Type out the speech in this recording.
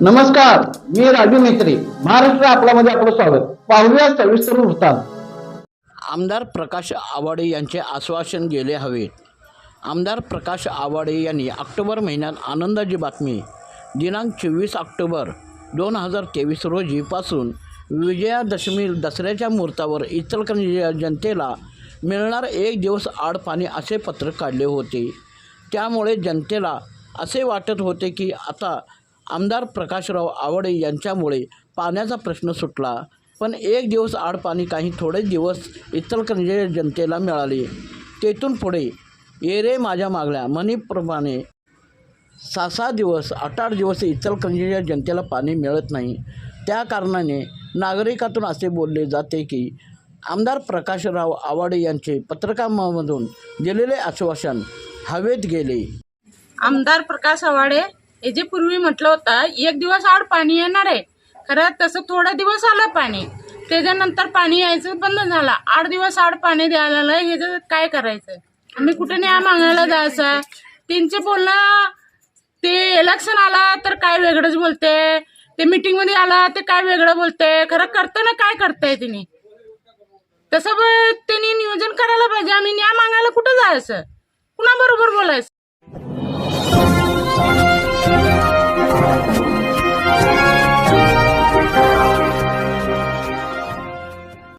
नमस्कार मी राजू मेत्री महाराष्ट्र आपल्यामध्ये आपलं स्वागत. पाहूया सविस्तर वृत्तांत. आमदार प्रकाश आवाडे यांचे आश्वासन गेले हवे. आमदार प्रकाश आवाडे यांनी ऑक्टोबर महिन्यात आनंदाची बातमी दिनांक चोवीस ऑक्टोबर दोन हजार तेवीस रोजीपासून विजयादशमी दसऱ्याच्या मुहूर्तावर इचलकरंजी जनतेला मिळणार एक दिवस आड पाणी असे पत्र काढले होते. त्यामुळे जनतेला असे वाटत होते की आता आमदार प्रकाशराव आवडे यांच्यामुळे पाण्याचा प्रश्न सुटला. पण एक दिवस आड पाणी काही थोडे दिवस इचलकरंजी जनतेला मिळाले. तेथून पुढे येरे माझ्या मागल्या म्हणीप्रमाणे सहा सहा दिवस आठ आठ दिवस इचलकरंजीच्या जनतेला पाणी मिळत नाही. त्या कारणाने नागरिकातून असे बोलले जाते की आमदार प्रकाशराव आवाडे यांचे पत्रकामधून दिलेले आश्वासन हवेत गेले. आमदार प्रकाश आवाडे हे जे पूर्वी म्हटलं होतं एक दिवस आड पाणी येणार आहे. खरं तसं थोडा दिवस आलं पाणी. त्याच्यानंतर पाणी यायचं बंद झालं. आठ दिवस आड पाणी द्यायला लागलं ह्याचं काय करायचं आम्ही कुठे न्याय मागायला जायचं? त्यांचे बोलणं ते इलेक्शन आला तर काय वेगळंच बोलते? ते मीटिंगमध्ये आला ते काय वेगळं बोलते? खरं करताना काय करताय तिने? तसं ब- त्यांनी नियोजन करायला पाहिजे. आम्ही न्याय मागायला कुठं जायचं? कुणाबरोबर बोलायचं?